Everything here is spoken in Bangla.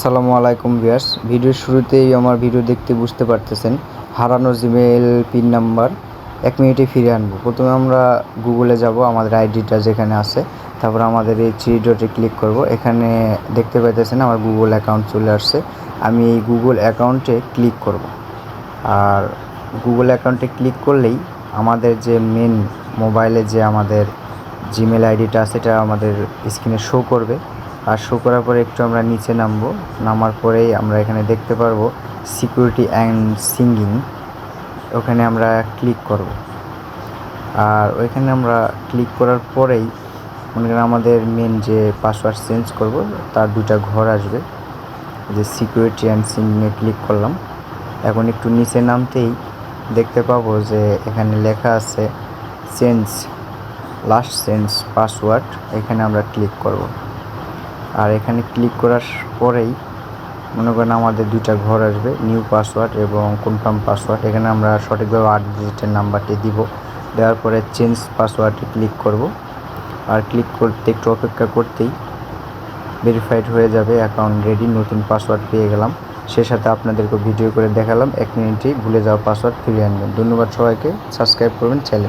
আসসালামু আলাইকুম ভিউয়ার্স। ভিডিওর শুরুতেই আমার ভিডিও দেখতে বুঝতে পারতেছেন, হারানো জিমেল পিন নাম্বার এক মিনিটে ফিরে আনব। প্রথমে আমরা গুগলে যাব, আমাদের আইডিটা যেখানে আছে। তারপর আমাদের এই থ্রি ডটে ক্লিক করব। এখানে দেখতে পাইতেছেন আমার গুগল অ্যাকাউন্ট চলে আসছে। আমি এই গুগল অ্যাকাউন্টে ক্লিক করব। আর গুগল অ্যাকাউন্টে ক্লিক করলেই আমাদের যে মেন মোবাইলে যে আমাদের জিমেল আইডিটা আছে এটা আমাদের স্ক্রিনে শো করবে। আর শো করার পরে একটু আমরা নিচে নামবো। নামার পরেই আমরা এখানে দেখতে পারব সিকিউরিটি অ্যান্ড সিঙ্গিং ওখানে আমরা ক্লিক করব। আর ওইখানে আমরা ক্লিক করার পরেই মনে করেন আমাদের মেন যে পাসওয়ার্ড চেঞ্জ করব, তার দুটা ঘর আসবে। যে সিকিউরিটি অ্যান্ড সিঙ্গিংয়ে ক্লিক করলাম। এখন একটু নিচে নামতেই দেখতে পাবো যে এখানে লেখা আছে চেঞ্জ লাস্ট চেঞ্জ পাসওয়ার্ড এখানে আমরা ক্লিক করব। আর এখানে ক্লিক করার পরেই মনে করেন আমাদের দুইটা ঘর আসবে নিউ পাসওয়ার্ড এবং কনফার্ম পাসওয়ার্ড এখানে আমরা সঠিকভাবে আট ডিজিটের নাম্বারটি দিব। দেওয়ার পরে চেঞ্জ পাসওয়ার্ডে ক্লিক করব। আর ক্লিক করতে একটু অপেক্ষা করতেই ভেরিফাইড হয়ে যাবে অ্যাকাউন্ট রেডি নতুন পাসওয়ার্ড পেয়ে গেলাম। সে সাথে আপনাদেরকে ভিডিও করে দেখালাম। এক মিনিটেই ভুলে যাওয়া পাসওয়ার্ড ফিরিয়ে আনবেন। ধন্যবাদ সবাইকে। সাবস্ক্রাইব করবেন চ্যানেল